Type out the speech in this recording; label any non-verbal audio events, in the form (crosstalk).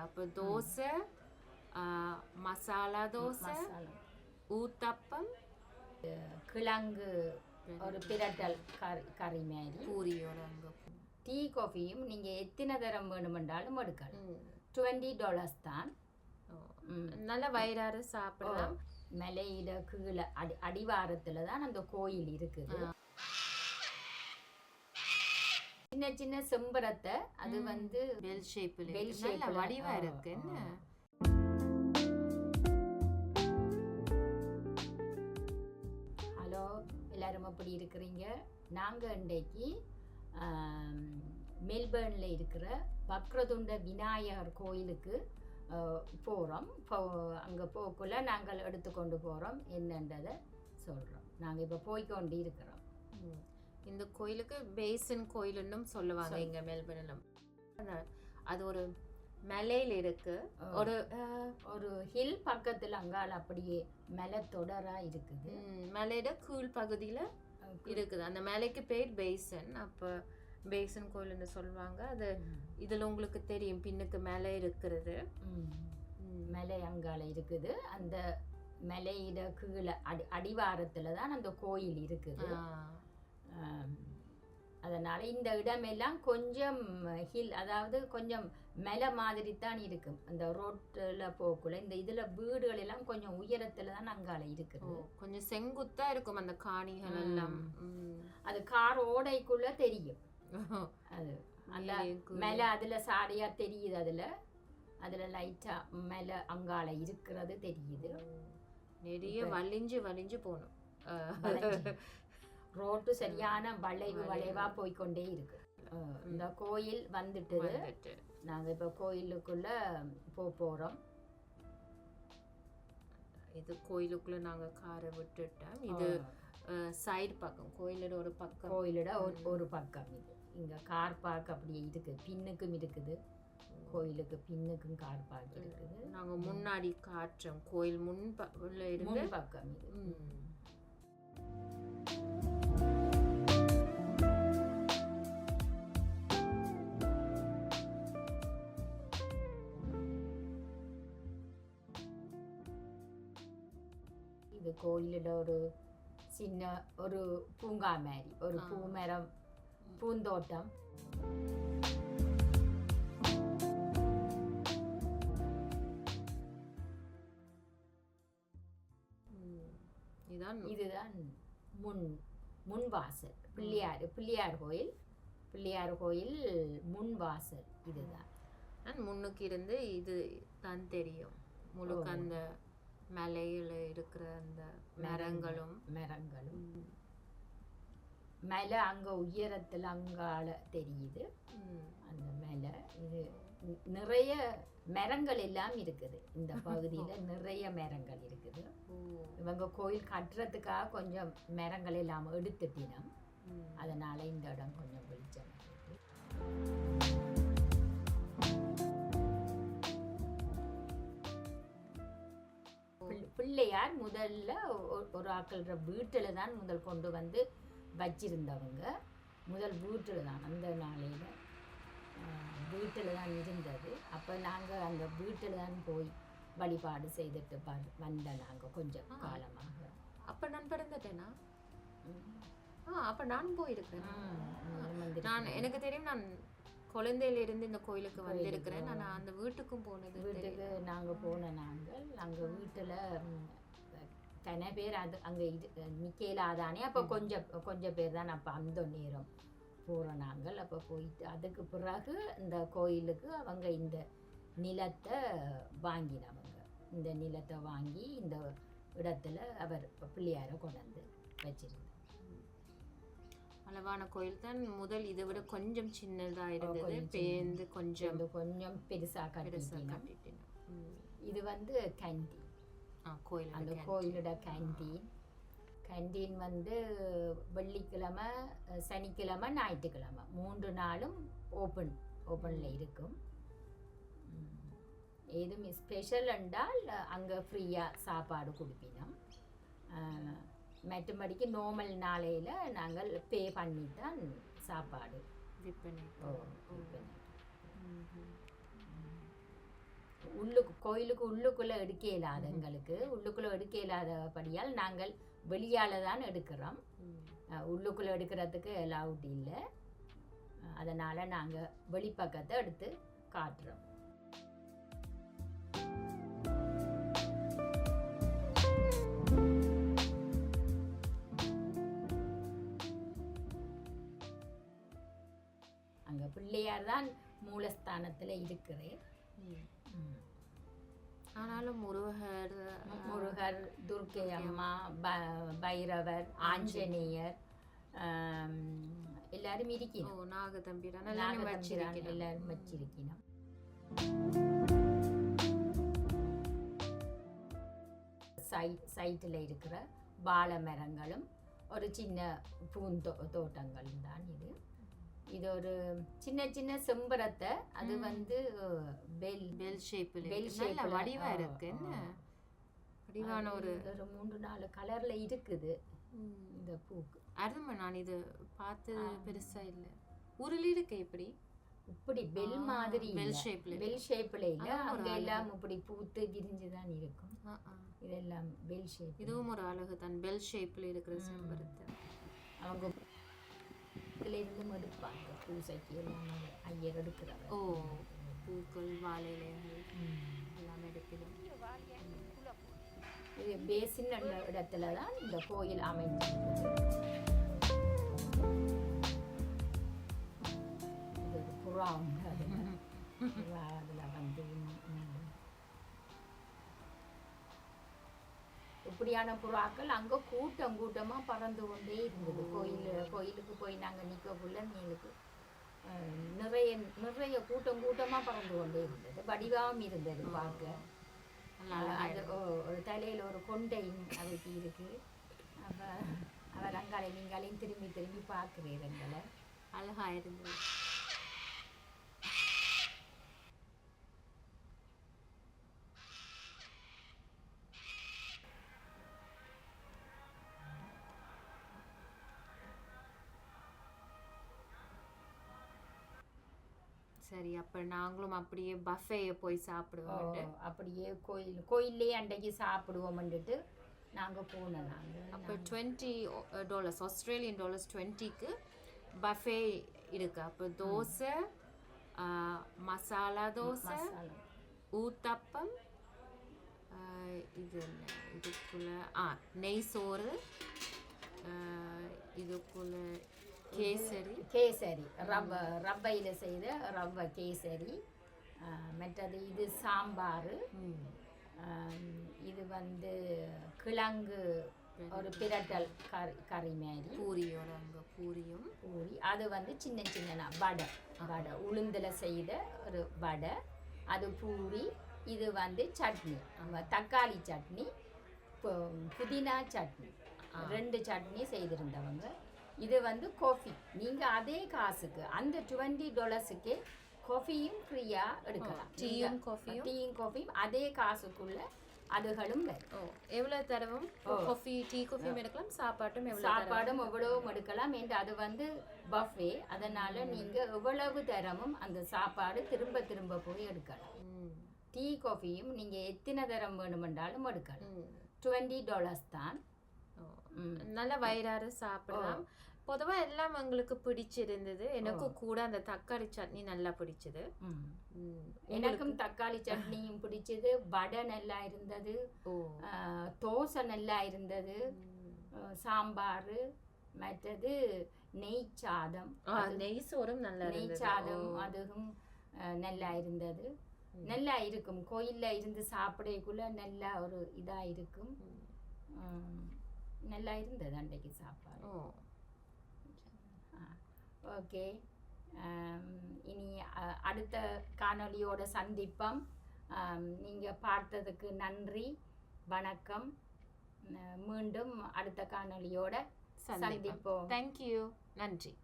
அப்போ தோசை மசாலா தோசை ஊத்தப்பம் கிழங்கு ஒரு பிரட்டல் கறி கறி மாதிரி பூரியோட டீ காஃபியும் நீங்கள் எத்தனை தரம் வேணுமென்றாலும் எடுக்கலாம். டுவெண்ட்டி டாலர்ஸ் தான். ம். நல்ல வயிறாறு சாப்பிடலாம். மலையிட கீழே அடி அடிவாரத்தில் தான் அந்த கோயில் இருக்குது. சின்ன சின்ன செம்பரத்தை அது வந்து பெல் ஷேப்பில் Bell நல்ல shape ல, வடிவா ஆ, இருக்கு என்ன ஆ. ஹலோ எல்லாரும் எப்படி இருக்கிறீங்க? நாங்கள் இன்றைக்கு மெல்பர்னில் இருக்கிற பக்ரதுண்ட விநாயகர் கோயிலுக்கு போகிறோம் அங்கே போக்குள்ள நாங்கள் எடுத்துக்கொண்டு போகிறோம் என்னன்றதை சொல்கிறோம் நாங்கள் இப்போ போய்க்கொண்டு இருக்கிறோம். இந்த கோயிலுக்கு பேசன் கோயிலுன்னும் சொல்லுவாங்க இங்க மெல்பர்னில். அது ஒரு மலையில இருக்கு. ஒரு ஒரு ஹில் பக்கத்தில் அங்கால அப்படியே மலை தொடராக இருக்குது. ம், மலையோட கீழ் பகுதியில இருக்குது. அந்த மலைக்கு பேர் பேசன் அப்ப பேசன் கோயில்னு சொல்லுவாங்க. அது இதுல உங்களுக்கு தெரியும். பின்னுக்கு மேலே இருக்கிறது. மலை அங்கால இருக்குது. அந்த மலையிட கீழே அடி அடிவாரத்தில் தான் அந்த கோயில் இருக்குது. அதனால இந்த இடமெல்லாம் கொஞ்சம் ஹில் அதாவது கொஞ்சம் மலை மாதிரி தான் இருக்கும். அந்த ரோட்டில் போக்குள்ள இந்த இதில் வீடுகள் எல்லாம் கொஞ்சம் உயரத்தில் தான் அங்கால இருக்குது. கொஞ்சம் செங்குத்தா இருக்கும் அந்த காணிகள் எல்லாம். அது கார் ஓடைக்குள்ள தெரியும். அது அந்த மேலே அதில் சாடையா தெரியுது அதில். அதில் லைட்டா மேலே அங்கால இருக்கிறது தெரியுது. நிறைய வலிஞ்சு வலிஞ்சு போகணும். ரோட்டு சரியான வளைவு வளைவா. போய்க்கொண்டே இருக்கு. இந்த கோயில் வந்துட்டுது வந்துட்டு. நாங்க இப்ப கோயிலுக்குள்ள போ போறோம். இது கோயிலுக்குள்ள நாங்க காரை விட்டுட்டோம். இது சைடு பக்கம் கோயிலோட ஒரு பக்கம். கோயிலோட ஒரு ஒரு பக்கம் இது. இங்க கார் பார்க் அப்படியே இருக்கு. பின்னுக்கும் இருக்குது. கோயிலுக்கு பின்னுக்கும் கார் பார்க் இருக்குது. நாங்க முன்னாடி காட்டுறோம் கோயில் முன் உள்ள இருந்து. பக்கம் இது. இது கோயிலோட ஒரு சின்ன ஒரு பூங்கா மாதிரி ஒரு பூமரம் பூந்தோட்டம். ம். இதான் இதுதான் முன் முன் வாசல் பிள்ளையார் பிள்ளையார் கோயில் பிள்ளையார் கோயில் முன் வாசல் இதுதான் முன்னுக்கு இருந்து இது தான் தெரியும். முழுக்க அந்த மலையில இருக்கிற அந்த மரங்களும். மரங்களும். மேலே அங்க உயரத்துல அங்கால தெரியுது. அந்த மேலே இது நிறைய மரங்கள் எல்லாம் இருக்குது. இந்த (laughs) பகுதியில நிறைய மரங்கள் இருக்குது. இவங்க கோயில் கட்டுறதுக்காக கொஞ்சம் மரங்கள் எல்லாம் எடுத்துட்டினோம். அதனால இந்த இடம் கொஞ்சம் வெளிச்சம் இருக்கு. பிள்ளையார் முதல்ல ஒரு ஆக்கள்ற வீட்டில் தான் முதல் கொண்டு வந்து வச்சிருந்தவங்க. முதல் வீட்டில் தான் அந்த நாளையில் வீட்டில் தான் இருந்தது. அப்போ நாங்கள் அந்த வீட்டில் தான் போய் வழிபாடு செய்துட்டு ப வந்த நாங்கள் கொஞ்சம் காலமாக. அப்ப நான் பிறந்துட்டேனா. ஆ அப்ப ம், வந்து நான் எனக்கு தெரியும் நான் குழந்தையில இருந்து இந்த கோயிலுக்கு வந்திருக்கிறேன். நான் அந்த வீட்டுக்கும் போனது. வீட்டுக்கு நாங்கள் போன நாங்கள். அங்கே வீட்டில் தன பேர் அது அங்கே இது நிற்கலாதானே அப்போ கொஞ்சம் கொஞ்சம் பேர் தான் அப்போ அந்த நேரம் போகிறோம் நாங்கள். அப்போ போயிட்டு அதுக்கு பிறகு இந்த கோயிலுக்கு அவங்க இந்த நிலத்தை வாங்கினவங்க. இந்த நிலத்தை வாங்கி இந்த இடத்துல அவர் பிள்ளையாரை கொண்டாந்து வச்சிருந்தார் அளவான கோயில் தான். முதல் இதை விட கொஞ்சம் சின்னதா இருந்தது. பேந்து கொஞ்சம் கொஞ்சம் பெருசாக பெருசா கட்டிட்டினோம் கட்டிட்டேன். இது வந்து கேண்டீன் ஆ கோயில் அந்த கோயிலோட கேண்டீன் கேண்டீன் வந்து வெள்ளிக்கிழமை சனிக்கிழமை ஞாயிற்றுக்கிழமை. மூன்று நாளும் ஓப்பன் ஓப்பனில் இருக்கும். ம். ஏதும் ஸ்பெஷல் என்றால் அங்கே ஃப்ரீயாக சாப்பாடு கொடுப்பினோம். மற்றபடிக்கு நார்மல் நாளையில் நாங்கள் பே பண்ணி தான் சாப்பாடு. விற்பனை ஓ விற்பனை. உள்ளுக்கு கோயிலுக்கு உள்ளுக்குள்ள எடுக்க இயலாது எங்களுக்கு. உள்ளுக்குள்ள எடுக்க இயலாதபடியால் நாங்கள் வெளியால தான் எடுக்கிறோம். உள்ளுக்குள்ள எடுக்கிறதுக்கு அலவுட் இல்லை. அதனால நாங்க வெளிப்பக்கத்தை எடுத்து காட்டுறோம். அங்க பிள்ளையார் தான் மூலஸ்தானத்துல இருக்கிறேன் ஆனாலும் முருகர் முருகர் துர்க்கை அம்மா ப- பைரவர் ஆஞ்சநேயர் எல்லாரும் இருக்கணும் நாகதம்பிரான். வச்சிருக்கிறோம். எல்லாரும் வச்சிருக்கணும். சைட் சைட்டில் இருக்கிற வாழை மரங்களும் ஒரு சின்ன பூந்தோ தோட்டங்களும் தான் இது. இது ஒரு சின்ன சின்ன செம்பரத்தை அது. வந்து பெல். பெல் ஷேப்ல பெல் ஷேப்ல வடிவா இருக்கு. என்ன? வடிவான ஒரு ஒரு மூன்று நாலு கலர்ல இருக்குது. இந்த பூக்கு. அருமை. நான் இது பார்த்து. பெருசா இல்ல. உருளி இருக்கு எப்படி? இப்படி பெல் மாதிரி bell இல்ல. shape ல பெல் ஷேப்ல இல்ல. அங்க. எல்லாம் இப்படி பூத்து விரிஞ்சு தான் இருக்கும். இதெல்லாம் பெல் ஷேப் இதுவும் ஒரு அழகு தான். பெல் ஷேப்ல இருக்கிற. செம்பருத்து. அவங்க இதுல இருந்து எடுப்பாங்க பூசைக்கு எல்லாம் ஐயர் எடுக்கிறவர் ஓ பூக்கள் வாழை இலைகள் எல்லாம் எடுப்பிடும் இது பேசின் இடத்துல தான் இந்த கோயில் அமைஞ்சிருக்கு இது ஒரு புறா உண்டு அதுல. புறா அதுல வந்து இப்படியான புறாக்கள் அங்க கூட்டம் கூட்டமா பறந்து கொண்டே இருந்தது கோயில் கோயிலுக்கு போய் நாங்க நிக்கக்குள்ள மேலுக்கு நிறைய நிறைய கூட்டம் கூட்டமா பறந்து கொண்டே இருந்தது. வடிவாகவும் இருந்தது பார்க்க. அழகா அது ஒரு தலையில ஒரு கொண்டையும் அதுக்கு இருக்கு. அப்ப அவர் அங்காலையும் இங்காலையும் திரும்பி திரும்பி பார்க்கிறீர் எங்களை அழகா இருந்தது. சரி அப்ப நாங்களும் அப்படியே பஃபேய போய் சாப்பிடுவோம் அப்படியே கோயில் கோயிலே அன்றைக்கு சாப்பிடுவோம்னுட்டு நாங்க போனோம் நாங்க. அப்போ டுவெண்ட்டி டாலர்ஸ் ஆஸ்திரேலியன் டாலர்ஸ் டுவெண்ட்டிக்கு பஃபே இருக்கு. அப்போ தோசை மசாலா தோசை ஊத்தப்பம் இது என்ன இதுக்குள்ள ஆ நெய் சோறு இதுக்குள்ள கேசரி. கேசரி. ரவ ரவையில செய்த ரவை கேசரி. மற்றது இது சாம்பார். இது வந்து கிழங்கு ஒரு பிரட்டல் கறி கறி மாதிரி. பூரியோட பூரியும். பூரி. அது வந்து சின்ன சின்ன வடை. வடை. உளுந்துல செய்த ஒரு வடை. அது பூரி. இது வந்து சட்னி. தக்காளி சட்னி புதினா சட்னி. ரெண்டு சட்னி செய்திருந்தவங்க. இது வந்து காஃபி நீங்க அதே காசுக்கு அந்த டுவெண்ட்டி டாலர்ஸுக்கே காஃபியும் ஃப்ரீயா எடுக்கலாம். டீயும் காஃபியும் டீயும் காஃபியும் அதே காசுக்குள்ள அதுகளும் வரும். ஓ எவ்வளவு தரவும் காஃபி டீ காஃபியும் எடுக்கலாம் சாப்பாட்டும் எவ்வளவு சாப்பாடும் எவ்வளவும் எடுக்கலாம் என்று அது வந்து பஃபே அதனால நீங்க எவ்வளவு தரமும் அந்த சாப்பாடு திரும்ப திரும்ப போய் எடுக்கலாம். டீ காஃபியும் நீங்க எத்தனை தரம் வேணுமென்றாலும் எடுக்கலாம். டுவெண்ட்டி டாலர்ஸ் தான். நல்ல வயிறார சாப்பிடலாம். பொதுவா எல்லாம் எங்களுக்கு பிடிச்சிருந்தது. எனக்கும் கூட அந்த தக்காளி சட்னி நல்லா பிடிச்சது. எனக்கும் தக்காளி சட்னியும் பிடிச்சது. வடை நல்லா இருந்தது. தோசை நல்லா இருந்தது. சாம்பார் மற்றது நெய் சாதம். நெய் சோறும் நல்லா நெய் சாதம். அதுவும் நல்லா இருந்தது. நல்லா இருக்கும். கோயில்ல இருந்து சாப்பிடக்குள்ள நல்லா ஒரு இதா இருக்கும். நல்லா இருந்தது அன்றைக்கு சாப்பாடு. ஓகே. இனி அடுத்த காணொளியோட சந்திப்போம். ஆம், நீங்க பார்த்ததுக்கு நன்றி வணக்கம். மீண்டும் அடுத்த சந்திப்போம். சந்திப்போம். தேங்க்யூ நன்றி.